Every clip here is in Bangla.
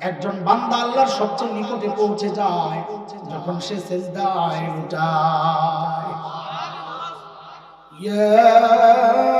একজন বান্দা আল্লাহর সবচেয়ে নিকটে পৌঁছে যায় যখন সে সেজদায় উঠায়। ইয়া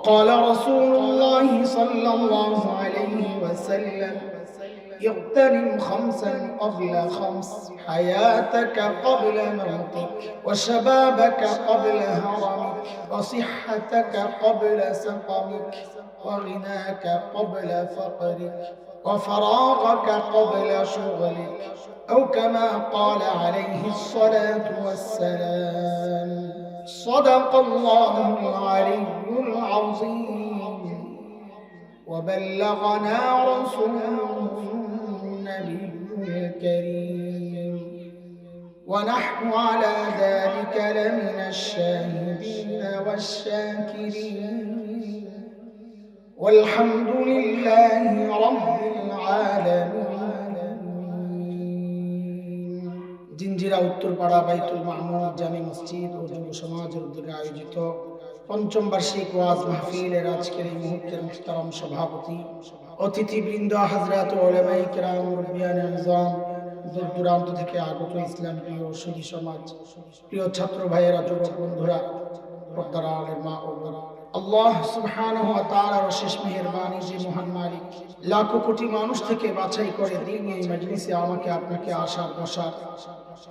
وقال رسول الله صلى الله عليه وسلم اغتنم خمسا قبل خمس حياتك قبل موتك وشبابك قبل هرمك وصحتك قبل سقمك وغناك قبل فقرك وفراغك قبل شغلك أو كما قال عليه الصلاة والسلام. صدق الله العلي العظيم. وبلغنا رسوله النبي الكريم. ونحن على ذلك لمن الشاهدين والشاكرين. والحمد لله رب العالمين. জিঞ্জিরা উত্তরপাড়া বাইতুল মাহমুদ জামি মসজিদ ও যুব সমাজের উদ্যোগে আয়োজিত পঞ্চম বার্ষিক ওয়াজ মাহফিলের আজকের এই মুহূর্তের মুহতারাম সভাপতি, অতিথিবৃন্দ, হাজরাত ওলামাই কেরাম মুরব্বিয়ান নিজাম দূর দূরান্ত থেকে আগত ইসলাম প্রিয় সুধী সমাজ, প্রিয় ছাত্র ভাইয়েরা, যুবক বন্ধুরা, পর্দার আলের মা ও আল্লাহ সুবহানাহু ওয়া তাআলার অশেষ মেহেরবানি যে মহান মালিক, লাখো কোটি মানুষ থেকে বাছাই করে দিন এই মজলিসে আমাকে, আপনাকে আসার, বসার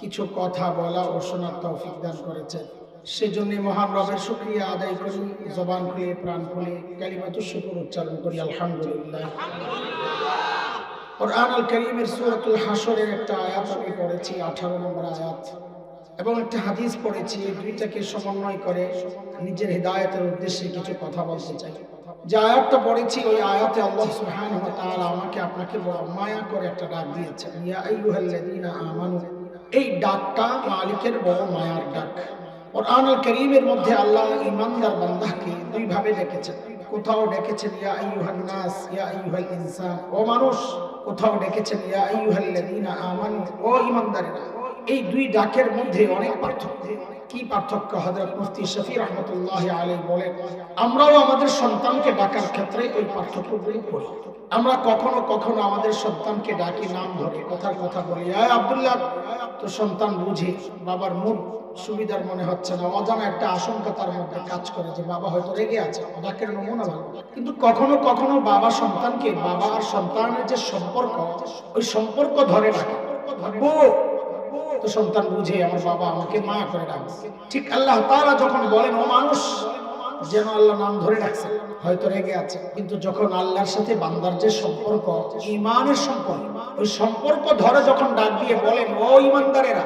কিছু কথা বলা ও শোনার তৌফিক দান করেছেন। সেজন্য মহান রবের শুকরিয়া আদায় করি, জবান খুলে, প্রাণ খুলে, কালিমাতুর শুকর উচ্চারণ করি, আলহামদুলিল্লাহ। কোরআন আল করিমের সূরাতুল হাসরের একটা আয়াত আমি পড়েছি 18 নম্বর আয়াত। এবং একটা হাদিস পড়েছি, দুইটাকে সমন্বয় করে নিজের হেদায়েতের উদ্দেশ্যে কিছু কথা বলতে চাই। যে আয়াতটা পড়েছি, ওই আয়াতে আল্লাহ সুবহানাহু ওয়া তাআলা আমাকে আপনাকে বড় মায়া করে একটা ডাক দিয়েছেন। ইয়া আইয়ুহাল্লাযীনা আমানু এই ডাকটা মালিকের বড় মায়ার ডাক। ওর আল করিমের মধ্যে আল্লাহ ইমানদার বান্দাকে দুই ভাবে ডেকেছেন। কোথাও ডেকেছেন, ইয়া আইয়ুহান নাস, ইয়া আইয়ুহাল ইনসান। ও মানুষ, কোথাও ডেকেছেন, ইয়া আইয়ুহাল্লাযীনা আমানু। ও ইমানদারেরা এই দুই ডাকের মধ্যে অনেক পার্থক্য। কি পার্থক্য? হযরত মুফতি শফি রহমতুল্লাহ আলাইহি বলেন আমরাও আমাদের সন্তানকে ডাকার ক্ষেত্রে ওই পার্থক্যগুলি করি। আমরা কখনো কখনো আমাদের সন্তানকে ডাকি নাম ধরে কথার কথা বলি আয় আব্দুল্লাহ তো সন্তান বুঝে বাবার মুড সুবিধার মনে হচ্ছে না অজানা একটা আশঙ্কা তার মধ্যে কাজ করে যে বাবা হয়তো রেগে আছে ডাকের নমুনা ভালো কিন্তু কখনো কখনো বাবা সন্তানকে বাবা আর সন্তানের যে সম্পর্ক ওই সম্পর্ক ধরে আব্বু, তো সন্তান বুঝে আমার বাবা আমাকে মায়া করে ডাকছে। ঠিক আল্লাহ তাআলা যখন বলেন, ও মানুষ, যেন আল্লাহ নাম ধরে রাখছে হয়তো রেগে আছে। কিন্তু যখন আল্লাহর সাথে বান্দার যে সম্পর্ক ইমানের সম্পর্ক, ওই সম্পর্ক ধরে যখন ডাক দিয়ে বলেন, ও ইমানদারেরা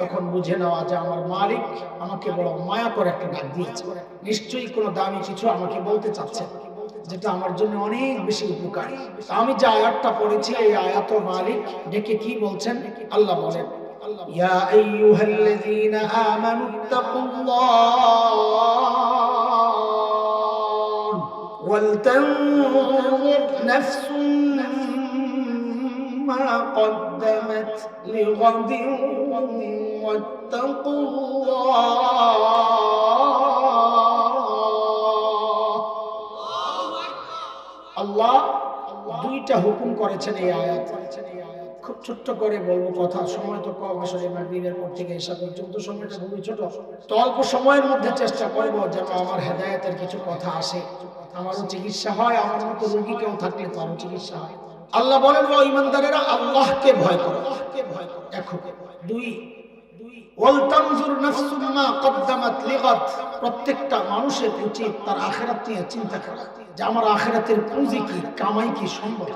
তখন বুঝে নেওয়া যে আমার মালিক আমাকে বড় মায়া করে একটা ডাক দিয়েছে। নিশ্চয়ই কোনো দামি কিছু আমাকে বলতে চাচ্ছে, যেটা আমার জন্য অনেক বেশি উপকারী। আমি যে আয়াতটা পড়েছি, এই আয়াত মালিক ডেকে কি বলছেন? আল্লাহ বলেন يا أيها الذين آمنوا اتقوا الله ولتنظر نفس ما قدمت لغد واتقوا الله আল্লাহ দুইটা হুকুম করেছেন এই আয়াত খুব ছোট্ট করে বলব কথা। সময় তো কম, আসলে মাগরিবের পর থেকে এসা পর্যন্ত সময়টা খুবই ছোট। তো অল্প সময়ের মধ্যে চেষ্টা করব যেন আমার হেদায়েতের কিছু কথা আসে। আমারও চিকিৎসা হয়, আমার মতো রোগী কেউ থাকলে তারও চিকিৎসা হয়। আল্লাহ বলেন, ও ইমানদারেরা আল্লাহকে ভয় করো। দুই দুই ওয়ালতানজুর নাফসুম মা কদ্দামাত লিগাদ। প্রত্যেকটা মানুষের উচিত তার আখিরাত নিয়ে চিন্তা করা। যে আমার আখেরাতের পুঁজি কি, কামাই কি সম্ভব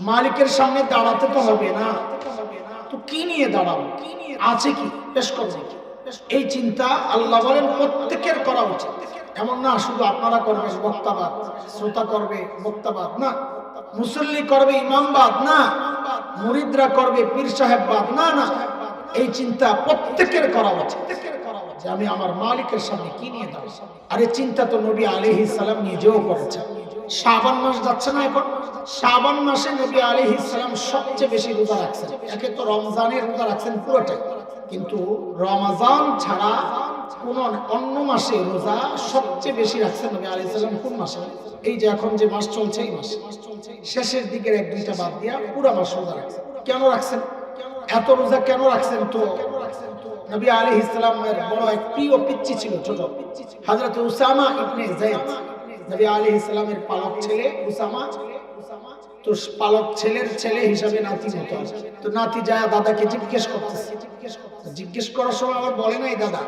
মালিকের সামনে দাঁড়াতে তো হবে না। তো কি নিয়ে দাঁড়াবো? কি নিয়ে আছে কি? পেশ করব? এই চিন্তা আল্লাহ বলেন প্রত্যেকের করা উচিত। এমন না শুধু আপনারা করবেন বক্তাবাদ, শ্রোতা করবে, বক্তাবাদ, না। মুসল্লি করবে, ইমামবাদ, না। মুরিদরা করবে, পীর সাহেববাদ, না না। এই চিন্তা প্রত্যেকের করা উচিত। যে আমি আমার মালিকের সামনে কি নিয়ে দাঁড়াবো? আর এই চিন্তা তো নবী আলাইহিস সালাম নিজেও করেছেন। শাবান মাস যাচ্ছে না এখন। শাবান মাসে নবী আলাইহিস সালাম সবচেয়ে বেশি রোজা রাখছেন। একে তো রমজানের রোজা রাখছেন পুরোটাই। কিন্তু রমাজান ছাড়া কোন অন্য মাসে রোজা সবচেয়ে বেশি রাখছেন নবী আলাইহিস সালাম কোন মাসে? এই যে এখন যে মাস চলছে, এই মাস। শেষের দিকের এক দুইটা বাদ দিয়া পুরো মাস রোজা রাখছেন। কেন রাখছেন? এত রোজা কেন রাখছেন তো? নবী আলী ইসলামের বড় এক প্রিয় পিচ্ছি ছিল ছোট। হজরত উসামা ইবনে জাইদ নবী আলী ইসলামের পালক ছেলে উসামা, তো পালক ছেলের ছেলে হিসাবে নাতি মতো। তো নাতি যায় দাদাকে জিজ্ঞেস করতেছে। জিজ্ঞেস করার সময় আবার বলে নাই দাদা।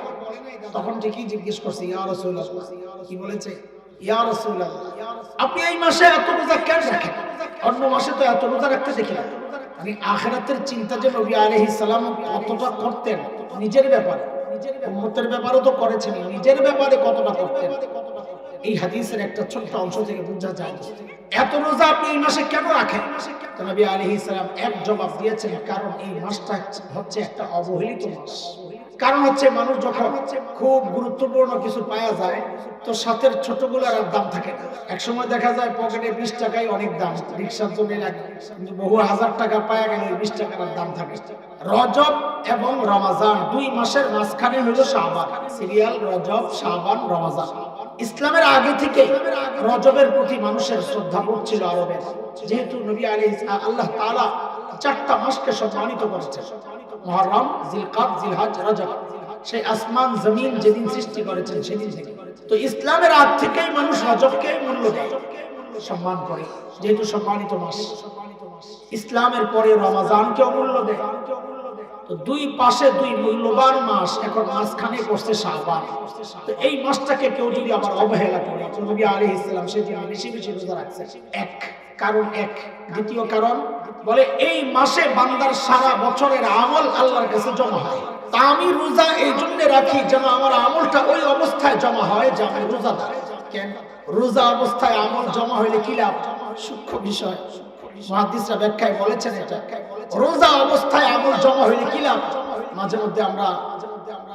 তখন ঠিকই জিজ্ঞেস করছে, ইয়া রাসূলুল্লাহ। কি বলেছে? ইয়া আপনি এই মাসে এত রোজা কেন রাখেন? অন্য মাসে তো এত রোজা রাখতে দেখি না। মানে আখেরাতের চিন্তা যে নবী আলাইহিস সালাম কতটা করতেন, নিজের ব্যাপারে। উম্মতের ব্যাপারেও তো করেছেন নিজের ব্যাপারে কতটা করতেন? এই হাদিসের একটা ছোট্ট অংশ থেকে বোঝা যায় এত রোজা আপনি এই মাসে কেন রাখেন? নবী আলাইহিস সালাম এক জবাব দিয়েছেন কারণ এই মাসটা হচ্ছে একটা অবহেলিত মাস। কারণ হচ্ছে মানুষ যখন খুব গুরুত্বপূর্ণ কিছু পাওয়া যায়, তো সাথের ছোটগুলোর আর দাম থাকে না। এক সময় দেখা যায় পকেটে বিশ টাকায় অনেক দাম, রিক্সার জন্য লাগে কিন্তু বহু হাজার টাকা পাওয়া গেলে বিশ টাকার দাম থাকে। রজব এবং রমাজান দুই মাসের মাঝখানে হইল শাহবান সিরিয়াল রজব শাহবান রমাজান। ইসলামের আগে থেকে রজবের প্রতি মানুষের শ্রদ্ধা ছিল আরবের। যেহেতু নবী আলী আল্লাহ তাআলা চারটা মাসকে সম্মানিত করেছেন। মহরম জিলকাত জিলহাজ, রজব। সেই আসমান, জমিন যেদিন সৃষ্টি করেছেন সেদিন থেকে। তো ইসলামের আগ থেকেই মানুষ রজবকে মূল্য দেয়, সম্মান করে। যেহেতু সম্মানিত মাস, ইসলামের পরে রমাজানকে মূল্য দেয়। তো দুই পাশে দুই মূল্যবান মাস, এখন মাঝখানে পড়ছে শাহবান। তো এই মাসটাকে কেউ যদি আবার অবহেলা করে নবী আলাইহিস সালাম সেদিন বেশি বেশি রোজা রাখছে এক কারণ এক, দ্বিতীয় কারণ বলে এই মাসে বান্দার সারা বছরের আমল আল্লাহর কাছে জমা হয়। তা আমি রোজা এই জন্য রাখি যেন আমার আমলটা ওই অবস্থায় জমা হয় যে আমি রোজাদার কেন? রোজা অবস্থায় আমল জমা হইলে কি লাভ? সূক্ষ্ম বিষয়। মহাদিসরা ব্যাখ্যায় বলেছেন এটা। রোজা অবস্থায় আমল জমা হইলে কি লাভ? মাঝে মধ্যে আমরা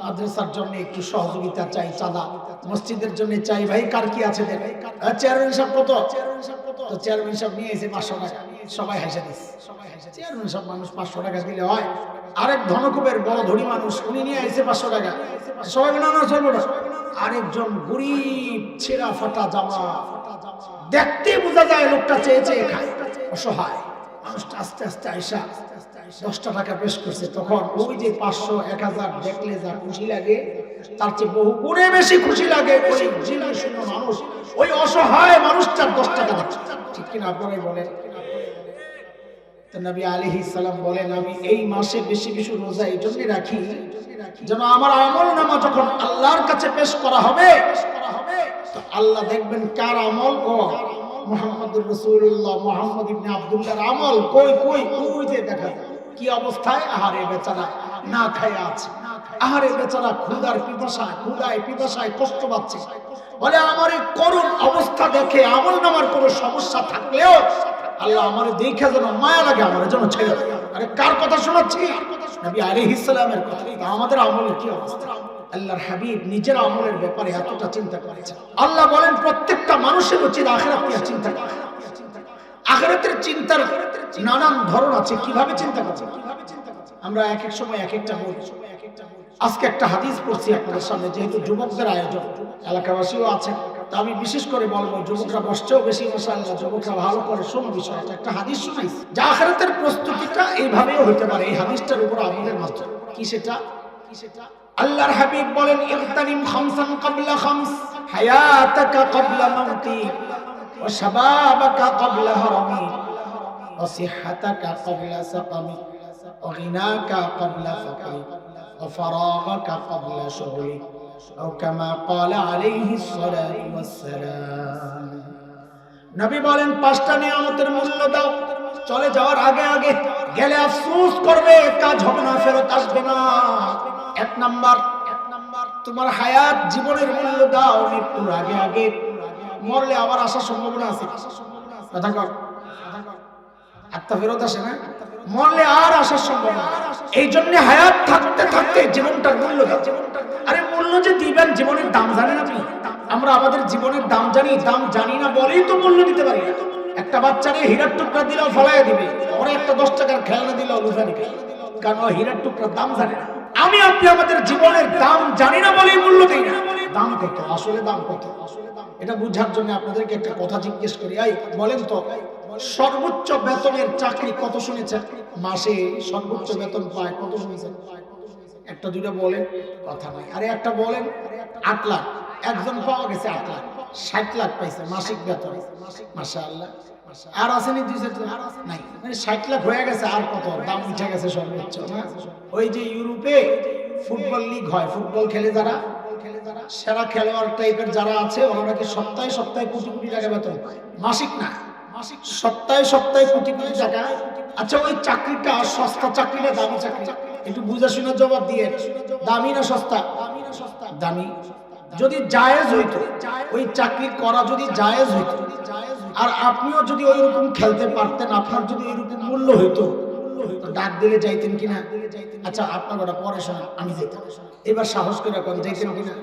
মাদ্রাসার জন্য একটু সহযোগিতা চাই, চাঁদা। মসজিদের জন্য চাই, ভাই, কার কি আছে দেখ চেয়ারম্যান সাহেব কত? তো চেয়ারম্যান সাহেব নিয়ে এসে পাঁচশো টাকা সবাই হেসে দিস। চেয়ারম্যান সাহেব মানুষ পাঁচশো টাকা দিলে হয়। আরেক ধনকুবের বড় ধনী মানুষ, উনি নিয়ে এসে পাঁচশো টাকা। সবাই না না, চলবো না। আরেকজন গরিব, ছেঁড়া ফাটা জামা। দেখতে বোঝা যায় লোকটা চেয়ে চেয়ে খায়। অসহায়। মানুষটা আস্তে আস্তে আইসা দশটা টাকা পেশ করছে, তখন ওই যে পাঁচশো, এক হাজার দেখলে যা খুশি লাগে, তার চেয়ে বহু গুণে বেশি খুশি লাগে মানুষ, ওই অসহায় মানুষটার দশ টাকা ঠিক কিনা আপনারাই বলেন। বেশি রাখি যেন আমার আমল নামা যখন আল্লাহর কাছে পেশ করা হবে আল্লাহ দেখবেন কার আমল ও মোহাম্মদুর রসুল্লাহ মোহাম্মদ ইবনে আমল কই কই কই যে দেখা যায়। কি অবস্থায়? আহারে বেচারা না খায় আছে আহারে বেচারা ক্ষুদার পিপাসায় ক্ষুদায় পিপাসায় কষ্ট পাচ্ছে। বলে, আমার এই করুণ অবস্থা দেখে আমল নামার কোনো সমস্যা থাকলেও আল্লাহ আমার দেখে যেন মায়া লাগে, আমার যেন ছেড়ে। আরে, কার কথা শোনাচ্ছি? নবী আলাইহিস সালামের কথা। আমাদের আমলের কি অবস্থা? আল্লাহর হাবিব নিজের আমলের ব্যাপারে এতটা চিন্তা করেছেন। আল্লাহ বলেন, প্রত্যেকটা মানুষের উচিত আখেরাত চিন্তা করা। আখেরাতের চিন্তার নানান ধরন আছে কীভাবে চিন্তা করছে আমরা এক এক সময় এক একটা বলি আজকে একটা হাদিস পড়ছি আপনাদের সামনে যেহেতু যুবকদের আয়োজন এলাকাবাসীও আছেন তা আমি বিশেষ করে বলব যুবকরা বসছেও বেশি মশাল্লাহ যুবকরা ভালো করে শোনো বিষয়টা। একটা হাদিস শোনাইছি। যা আখেরাতের প্রস্তুতিটা এইভাবেও হতে পারে এই হাদিসটার উপর আমাদের মাধ্যমে। কি সেটা? কি সেটা? আল্লাহর হাবিব বলেন ইগতানিম খামসান ক্বাবলা খামস হায়াতাকা ক্বাবলা মাউতিক ওয়া শাবাবাকা ক্বাবলা হারামিক ওয়া সিহহাতাকা ক্বাবলা সাকামিক ওয়া গিনাকা ক্বাবলা ফাকরিক وفراغك قبل شغلك أو كما قال عليه الصلاة والسلام নবী বলেন পাঁচটা নিয়ামতের মূল্য দাও চলে যাওয়ার আগে আগে গেলে আফসোস করবে কাজ হবে না ফেরত আসবে না এক নাম্বার এক নাম্বার তোমার হায়াত জীবনের মূল্য দাও মৃত্যুর আগে আগে মরলে আবার আসার সম্ভাবনা আছে কথা কর আত্মা ফেরত আসে না। মরলে আর আসার সম্ভাবনা এই জন্য হায়াত থাকতে থাকতে জীবনটার মূল্য আরে মূল্য যে দিবেন জীবনের দাম জানেন আপনি? আমরা আমাদের জীবনের দাম জানি দাম জানি না বলেই তো মূল্য দিতে পারি না। একটা বাচ্চারে হীরার টুকরা দিলেও ফলাইয়া দিবে ওরা একটা দশ টাকার খেলনা দিলেও লুফানি কারণ ও হীরার টুকরার দাম জানে না। আমি আপনি আমাদের জীবনের দাম জানি না বলেই মূল্য দিই না। দাম কত? আসলে দাম কত? এটা বুঝার জন্য আপনাদেরকে একটা কথা জিজ্ঞেস করি। আই বলেন তো সর্বোচ্চ বেতনের চাকরি কত শুনেছেন মাসে সর্বোচ্চ বেতন পায় কত শুনেছেন একটা দুইটা বলেন, কথা নাই। আরে একটা বলেন, আট লাখ। একজন পাওয়া গেছে আট লাখ। ষাট লাখ পাইছে মাসিক বেতন। মাসা আল্লাহ আর আসেনি দুই? নাই। মানে ষাট লাখ হয়ে গেছে, আর কত? দাম উঠে গেছে সর্বোচ্চ? ওই যে ইউরোপে ফুটবল লিগ হয়, ফুটবল খেলে যারা, সেরা খেলোয়াড় টাইপের যারা আছে ওনারা কি সপ্তাহে সপ্তাহে কোটি কোটি টাকা বেতন পায়। মাসিক না। সপ্তাহে সপ্তাহে কোটি কোটি টাকা। আচ্ছা ওই চাকরিটা, সস্তা চাকরি না দামি চাকরি। একটু বুঝা শুনে জবাব দিয়ে। দামি না সস্তা? দামি। না সস্তা দামি যদি জায়েজ হইতো, ওই চাকরি করা যদি জায়েজ হইতো, আর আপনিও যদি ওই রকম খেলতে পারতেন, আপনার যদি এরকম মূল্য হইতো ডাক দিলে যাইতেন কিনা? আচ্ছা আপনার ওটা পরে শোনা আমি যাইতাম এবার সাহস করে কোন, যাইতেন কিনা?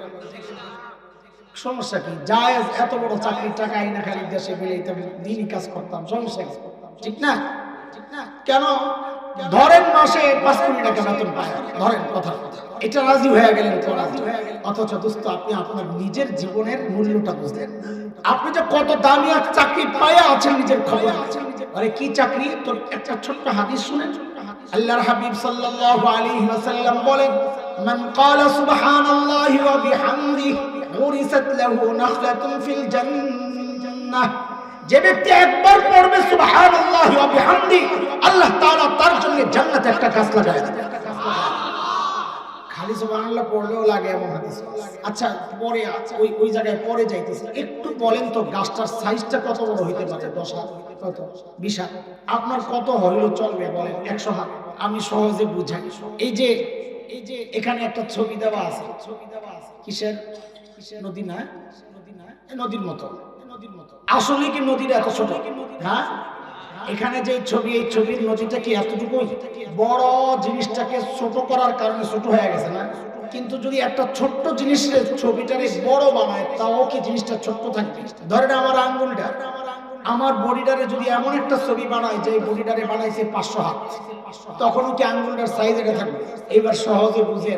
সমস্যা কি? জায়েজ এত বড় চাকরির টাকা আইনা খালি দেশে বেলাইতাম দিনই কাজ করতাম, সমস্যা কি? ঠিক না? ঠিক না কেন? ধরেন মাসে পাঁচ কোটি টাকা বেতন পায়। ধরেন, কথা। এটা রাজি হয়ে গেলেন তো রাজি। অথচ দোস্ত, আপনি আপনার নিজের জীবনের মূল্যটা বুঝলেন। আপনি যে কত দামি এক চাকরি পায়া আছেন নিজের খবর। আছে। আরে কি চাকরি? তোর একটা ছোট্ট হাদিস শুনেন। আল্লাহর হাবিব সাল্লাল্লাহু আলাইহি ওয়াসাল্লাম বলেন, মান ক্বালা সুবহানাল্লাহি ওয়া বিহামদিহি জান্নাহ। যে ব্যক্তি একবার পড়বে সুবহানাল্লাহি ওয়া বিহামদি, আল্লাহ তাআলা তার জন্য জান্নাতে একটা গাছ লাগায় দেবে। খালি সুবহানাল্লাহ পড়লেও লাগে এমন হাদিস। আচ্ছা পরে, ওই ওই জায়গায় পরে যাইতেছে। একটু বলেন তো গাছটার সাইজটা কত বড় হইতে পারে? দশ হাত কত? বিশ হাত? আপনার কত হইলেও চলবে বলেন? একশো হাত। আমি সহজে বুঝাই। এই যে এই যে এখানে একটা ছবি দেওয়া আছে। ছবি দেওয়া আছে। কিসের? নদী না? নদীর মতো। নদীর মতো। আসলে কি নদীর এত ছোট? হ্যাঁ? এখানে যে ছবি এই ছবির নদীটা কি এতটুকুই? বড় জিনিসটাকে ছোট করার কারণে ছোট হয়ে গেছে না? কিন্তু যদি একটা ছোট্ট জিনিসের ছবিটারে বড় বানায় তাও কি জিনিসটা ছোট্ট থাকবে? ধরেন আমার আঙ্গুলটা। আমার বডিটারে যদি এমন একটা ছবি বানায় যে বডিটারে বানাইছে পাঁচশো হাত তখনও কি আঙ্গুলটার সাইজ এটা থাকবে? এবার সহজে বুঝে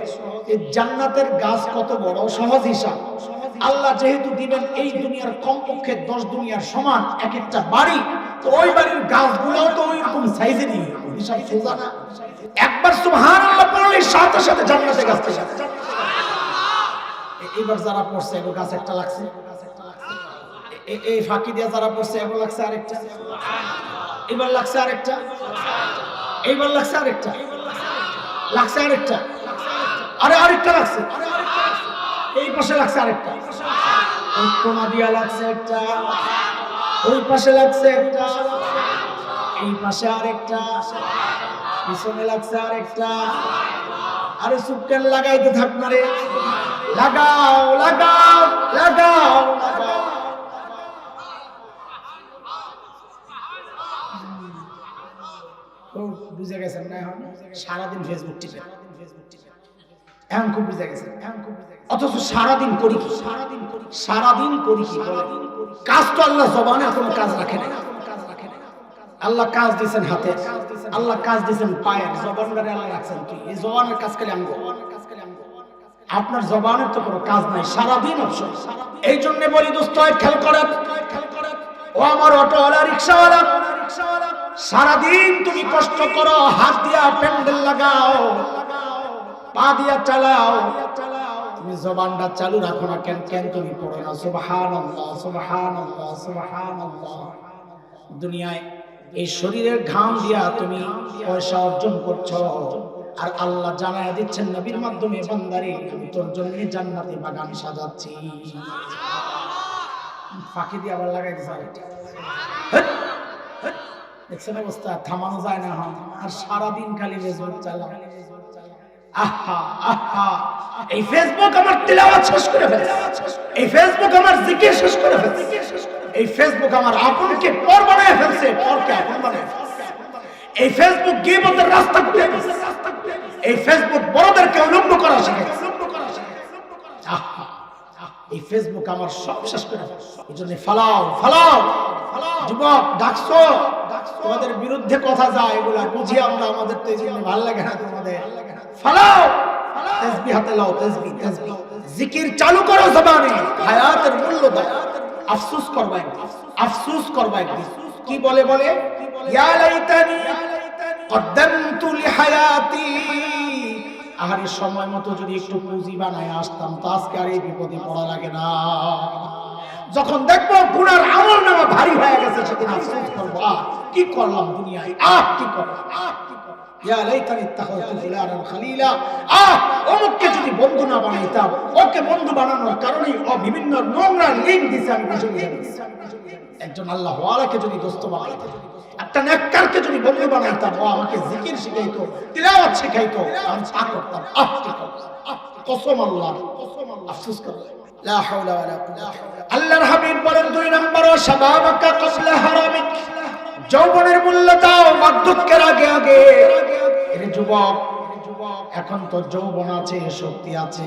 এই জান্নাতের গাছ কত বড়? সহজ হিসাব। আল্লাহ যেহেতু দিবেন এই দুনিয়ার কমপক্ষে দশ দুনিয়ার সমান এক একটা বাড়ি, তো ওই বাড়ির গাছগুলোও তো ওই রকম সাইজেরই হিসাব সোজা না। একবার সুবহান আল্লাহ পড়লে সাথে সাথে জান্নাতে গাছ থেকে। এ- এবার যারা পড়ছে, এগো গাছ একটা লাগছে। এই ফাঁকি দিয়ে যারা পড়ছে, এগো লাগছে আরেকটা। এবার লাগছে আরেকটা। এইবার লাগছে আরেকটা। লাগছে আরেকটা। আরে আরেকটা লাগছে। এই পাশে লাগছে আরেকটা। কোনা দিয়া লাগছে একটা। ওই পাশে লাগছে একটা। এই পাশে আরেকটা। পিছনে লাগছে আরেকটা। আরে সুপকেন লাগাইতে থাক না রে। লাগাও লাগাও লাগাও লাগাও। বুঝে গেছেন না সারাদিন ফেসবুক টিপে। খুব বুঝে গেছেন এখন খুব বুঝে গেছেন। অথচ সারাদিন করি কি? সারাদিন করি সারাদিন করি কি? কাজ তো আল্লাহ জবানে কোনো কাজ রাখে না আল্লাহ কাজ দিয়েছেন হাতে। আল্লাহ কাজ দিয়েছেন পায়ে। আল্লাহ রাখছেন কি? এই জবানের কাজ খালি আঙ্গ আপনার জবানের তো কোনো কাজ নাই। সারাদিন অবসর। এই জন্য বলি দোস্ত খেয়াল করেন। ও আমার অটোওয়ালা রিক্সাওয়ালা সারাদিন তুমি কষ্ট করো হাত দিয়া প্যান্ডেল লাগাও। পা দিয়া চালাও। তুমি জবানটা চালু রাখো না কেন? কেন তুমি পড়ো না? সুবহানাল্লাহ সুবহানাল্লাহ সুবহানাল্লাহ। দুনিয়ায় এই শরীরের ঘাম দিয়া তুমি পয়সা অর্জন করছ। আর আল্লাহ জানায় দিচ্ছেন নবীর মাধ্যমে বান্দারে আমি তোর জন্য জান্নাতে বাগান সাজাচ্ছি। ফাঁকি দিয়ে আবার লাগাই হেৎ, দেখছেন অবস্থা? থামানো যায় না হ্যাঁ। আর সারাদিন খালি ফেসবুক চালা এই ফেসবুক আমার তিলাওয়াত শেষ করে ফেলেছে। এই ফেসবুক আমার জিকির শেষ করে ফেলেছে। এই ফেসবুক আমার আপনকে পর বানায় ফেলছে, পরকে আপন বানায়। এই ফেসবুক গিবতের রাস্তা খুলে দিয়েছে। এই ফেসবুক বড়দেরকে করা এই ফেসবুক আমার সব শেষ করে। এই জন্য ফালাও ফালাও। যুবক, ডাকছো? তোমাদের বিরুদ্ধে কথা যায় এগুলা বুঝি আমরা, আমাদের তো এই জন্য ভালো লাগে না তোমাদের। ফালাও। তেসবি হাতে লাও তেসবি তেসবি জিকির চালু করো জবানে। হায়াতের মূল্য দাও। আফসোস একদিন। আফসোস একদিন। কি বলে বলে? ইয়া লাইতানি কদ্দামতু লিহায়াতি। সময় মতো যদি একটু পুঁজি বানায় আসতাম, তো আজকে আর এই বিপদে পড়া লাগে না। যখন দেখব গুনার আমল নামা ভারী হয়ে গেছে, সেদিন আফসোস করব, আহ, কি করলাম দুনিয়ায়? আহ, কি করলাম? আহ যদি বন্ধু না বানাইতাম, ওকে বন্ধু বানানোর কারণেই ও বিভিন্ন নোংরা লিঙ্ক দিছে। একজন আল্লাহ ওয়ালাকে যদি দোস্ত বানাইতাম একটা নেককারকে যদি বন্ধু বানাইতাম, ও জিকির শিখাইতো, তিলাওয়াত শিখাইতো, আমি করতাম, আহ কসম আল্লাহ কসম আল্লাহ, আফসোস করলাম। লা হাওলা ওয়ালা কুওয়াতা আল্লাহর হাবিব বলেন দুই নম্বর শাবাবাকা ক্বাবলা যৌবনের মূল্য দাও বার্ধক্যের আগে আগে। যুবক এখন তো যৌবন আছে শক্তি আছে।